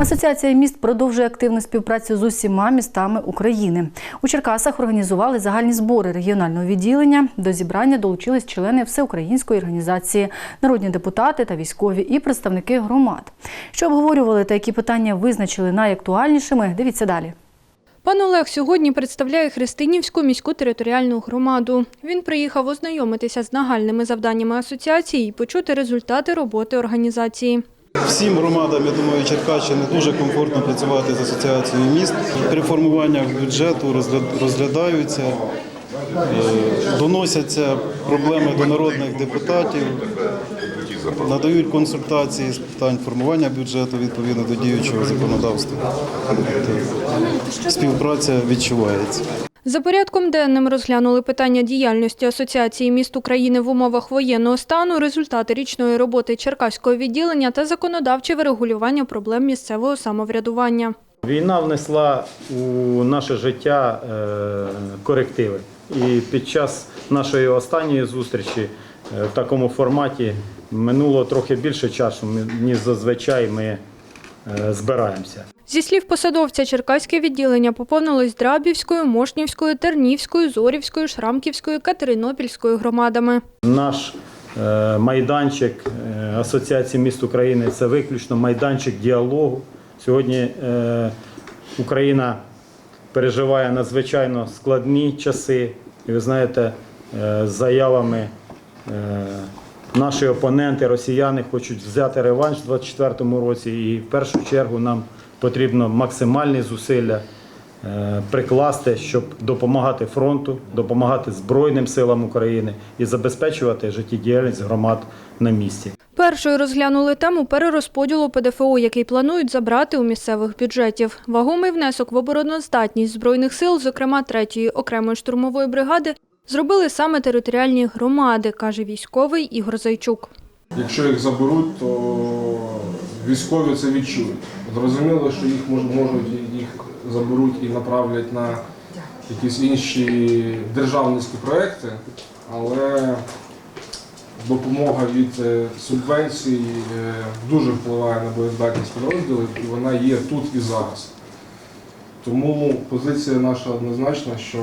Асоціація міст продовжує активну співпрацю з усіма містами України. У Черкасах організували загальні збори регіонального відділення. До зібрання долучились члени всеукраїнської організації, народні депутати та військові і представники громад. Що обговорювали та які питання визначили найактуальнішими? Дивіться далі. Пан Олег сьогодні представляє Христинівську міську територіальну громаду. Він приїхав ознайомитися з нагальними завданнями асоціації і почути результати роботи організації. Всім громадам, я думаю, Черкащини дуже комфортно працювати з асоціацією міст. При формуваннях бюджету розгля- розглядаються, е, доносяться проблеми до народних депутатів, надають консультації з питань формування бюджету відповідно до діючого законодавства. Тобто Співпраця відчувається. За порядком денним розглянули питання діяльності Асоціації міст України в умовах воєнного стану, результати річної роботи Черкаського відділення та законодавче врегулювання проблем місцевого самоврядування. Війна внесла у наше життя е, корективи. І під час нашої останньої зустрічі е, в такому форматі минуло трохи більше часу, ніж зазвичай ми е, збираємося. Зі слів посадовця, Черкаське відділення поповнилось Драбівською, Мошнівською, Тернівською, Зорівською, Шрамківською, Катеринопільською громадами. Наш е, майданчик е, Асоціації міст України це виключно майданчик діалогу. Сьогодні е, Україна переживає надзвичайно складні часи. І ви знаєте, з заявами наші опоненти, росіяни, хочуть взяти реванш у 2024 році. І в першу чергу нам потрібно максимальні зусилля е, прикласти, щоб допомагати фронту, допомагати Збройним силам України і забезпечувати життєдіяльність громад на місці. Першою розглянули тему перерозподілу ПДФО, який планують забрати у місцевих бюджетів. Вагомий внесок в обороноздатність збройних сил, зокрема третьої окремої штурмової бригади, зробили саме територіальні громади, каже військовий Ігор Зайчук. Якщо їх заберуть, то військові це відчують. Зрозуміло, що їх можуть їх заберуть і направлять на якісь інші державницькі проекти, але допомога від е, субвенцій е, дуже впливає на боєздатність підрозділів, і вона є тут і зараз. Тому позиція наша однозначна, що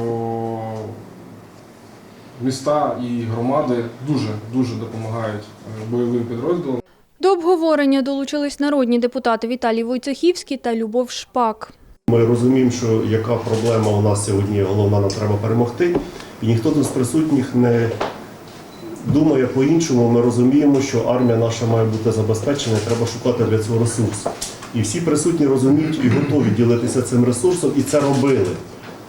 міста і громади дуже дуже допомагають е, бойовим підрозділам. До обговорення долучились народні депутати Віталій Войцехівський та Любов Шпак. Ми розуміємо, що яка проблема у нас сьогодні головна, нам треба перемогти. І ніхто з присутніх не думає по-іншому. Ми розуміємо, що армія наша має бути забезпечена, і треба шукати для цього ресурс. І всі присутні розуміють і готові ділитися цим ресурсом, і це робили.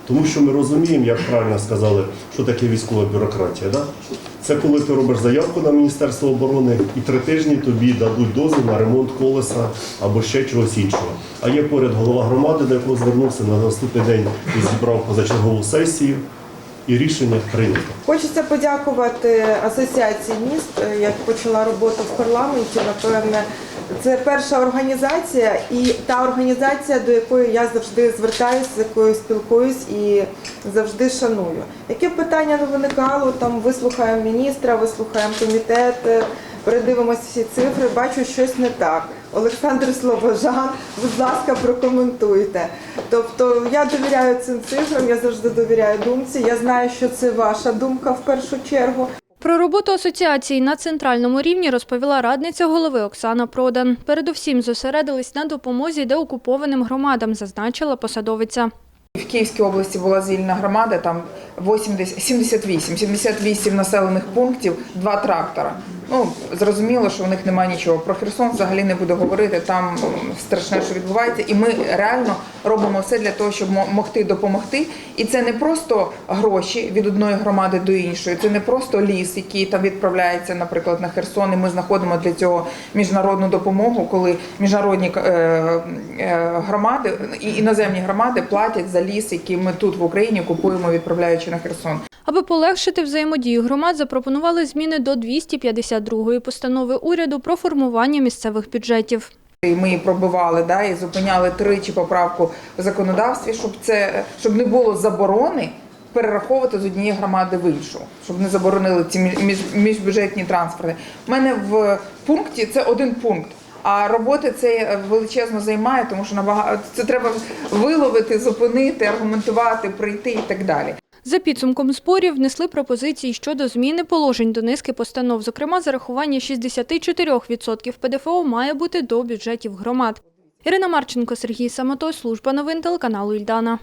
Тому що ми розуміємо, як правильно сказали, що таке військова бюрократія. Да? Це коли ти робиш заявку на Міністерство оборони і три тижні тобі дадуть дозвіл на ремонт колеса або ще чогось іншого. А є поряд голова громади, до якого звернувся на наступний день і зібрав позачергову сесію, і рішення прийнято. Хочеться подякувати асоціації міст, е, як почала роботу в парламенті. Напевне, це перша організація і та організація, до якої я завжди звертаюся, з якою спілкуюсь і завжди шаную. Яке питання не виникало, там вислухаємо міністра, вислухаємо комітет, е, передивимося всі цифри, бачу щось не так. Олександр Слобожан, будь ласка, прокоментуйте. Тобто я довіряю цим цифрам, я завжди довіряю думці. Я знаю, що це ваша думка в першу чергу. Про роботу асоціації на центральному рівні розповіла радниця голови Оксана Продан. Передусім зосередились на допомозі деокупованим громадам, зазначила посадовиця. В Київській області була звільнена громада, там 80, 78, 78 населених пунктів, два трактора. Ну, зрозуміло, що у них немає нічого. Про Херсон взагалі не буду говорити, там страшне, що відбувається. І ми реально робимо все для того, щоб могти допомогти. І це не просто гроші від одної громади до іншої, це не просто ліс, який там відправляється, наприклад, на Херсон. І ми знаходимо для цього міжнародну допомогу, коли міжнародні е, е, громади і іноземні громади платять за ліс, який ми тут в Україні купуємо, відправляючи на Херсон. Аби полегшити взаємодію громад, запропонували зміни до 252-ї постанови уряду про формування місцевих бюджетів. Ми пробивали, да, і зупиняли тричі поправку в законодавстві, щоб це щоб не було заборони перераховувати з однієї громади в іншу, щоб не заборонили ці між- між- міжбюджетні транспорти. У мене в пункті це один пункт. А роботи це величезно займає, тому що набагато це треба виловити, зупинити, аргументувати, прийти і так далі. За підсумком зборів внесли пропозиції щодо зміни положень до низки постанов. Зокрема, зарахування 64% ПДФО має бути до бюджетів громад. Ірина Марченко, Сергій Самото, служба новин телеканалу Ільдана.